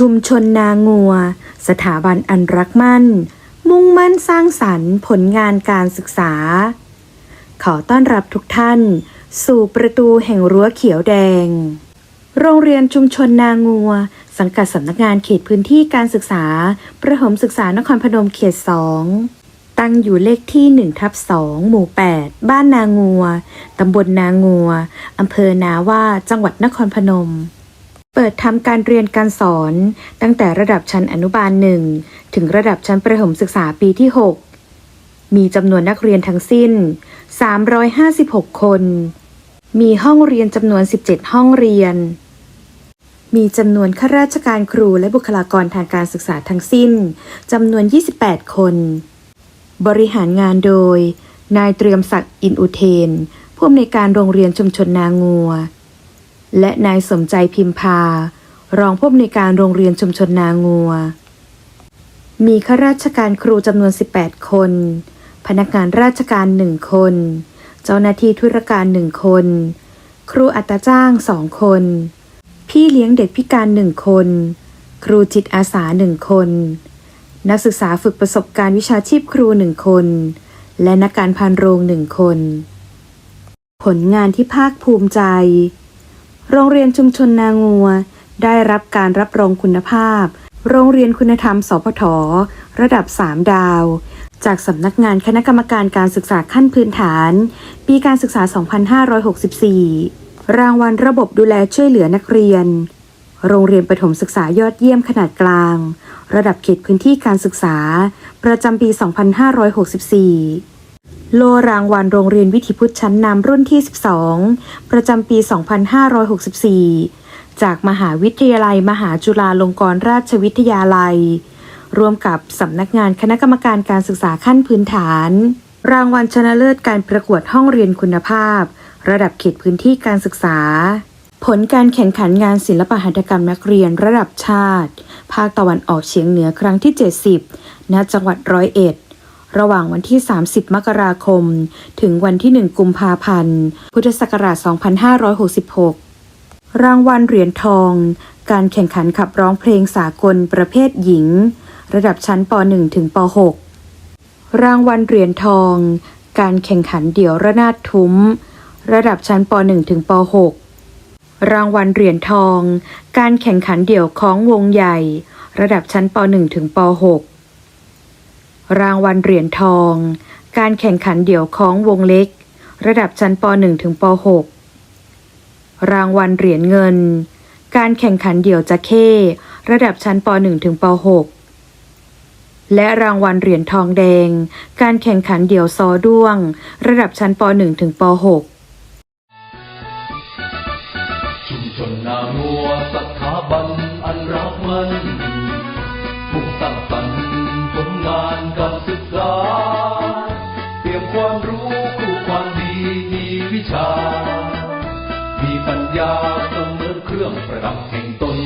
ชุมชนนางัว สถาบันอันรักมั่น มุ่งมั่นสร้างสรรค์ผลงานการศึกษา ขอต้อนรับทุกท่าน สู่ประตูแห่งรั้วเขียวแดง โรงเรียนชุมชนนางัว สังกัดสำนักงานเขตพื้นที่การศึกษา ประถมศึกษานครพนมเขต2ตั้งอยู่เลขที่1ทับ2หมู่ 8 บ้านนางัว ตำบลนางัว อำเภอนาว่า จังหวัดนครพนม เปิดทำการเรียนการสอน ตั้งแต่ระดับชั้นอนุบาลหนึ่งถึงระดับชั้นประถมศึกษาปีที่ 6 มีจำนวนนักเรียนทั้งสิ้น 356 คน มีห้องเรียนจำนวน 17 ห้องเรียน มีจำนวนข้าราชการครูและบุคลากรทางการศึกษาทั้งสิ้นจำนวน 28 คน บริหารงานโดย นายเตรียมศักดิ์อินอุเทนผู้อำนวยการโรงเรียนชุมชนนางัว และนายสมใจพิมพา รองผู้อำนวยการโรงเรียนชุมชนนางัว มีข้าราชการครูจำนวน 18 คน พนักงานราชการหนึ่งคน เจ้าหน้าที่ธุรการหนึ่งคน ครูอัตาจ้างสองคน พี่เลี้ยงเด็กพิการหนึ่งคน ครูจิตอาสาหนึ่งคน นักศึกษาฝึกประสบการณ์วิชาชีพครูหนึ่งคน และนักการพานโรงหนึ่งคน ผลงานที่ภาคภูมิใจ โรงเรียนชุมชนนางัว ได้รับการรับรองคุณภาพ โรงเรียนคุณธรรม สพท ระดับ 3 ดาว จากสำนักงานคณะกรรมการการศึกษาขั้นพื้นฐาน ปีการศึกษา 2564 รางวัลระบบดูแลช่วยเหลือนักเรียน โรงเรียนประถมศึกษายอดเยี่ยมขนาดกลาง ระดับเขตพื้นที่การศึกษา ประจำปี 2564 โลรางวัลโรงเรียนวิถีพุทธชั้นนำรุ่นที่ 12 ประจำปี 2564 จากมหาวิทยาลัยมหาจุฬาลงกรณราชวิทยาลัย ร่วมกับสำนักงานคณะกรรมการการศึกษาขั้นพื้นฐาน รางวัลชนะเลิศการประกวดห้องเรียนคุณภาพ ระดับเขตพื้นที่การศึกษา ผลการแข่งขันงานศิลปหัตถกรรมนักเรียนระดับชาติ ภาคตะวันออกเฉียงเหนือครั้งที่ 70 ณ จังหวัดร้อยเอ็ด ระหว่างวันที่ 30 มกราคม ถึงวันที่ 1 กุมภาพันธ์ พุทธศักราช 2566 รางวัลเหรียญทอง การแข่งขันขับร้องเพลงสากลประเภทหญิง ระดับชั้นป .1 ถึงป .6 รางวัลเหรียญทอง การแข่งขันเดี่ยวระนาดทุ้ม ระดับชั้นป .1 ถึงป .6 รางวัลเหรียญทอง การแข่งขันเดี่ยวคล้องวงใหญ่ ระดับชั้นป .1 ถึงป .6 รางวัลเหรียญทอง การแข่งขันเดี่ยวคล้องวงเล็ก ระดับชั้นป .1 ถึงป .6 รางวัลเหรียญเงิน การแข่งขันเดี่ยวจะเข้ระดับชั้นป .1 ถึงป .6 และรางวัลเหรียญทองแดง การแข่งขันเดี่ยวซอด้วง ระดับชั้นป .1 ถึงป .6 ชุมชนนางัวสถาบันอันรักมัน ความรู้คู่ความดีมีวิชา มีปัญญาเสมอเครื่องประดับแห่งตน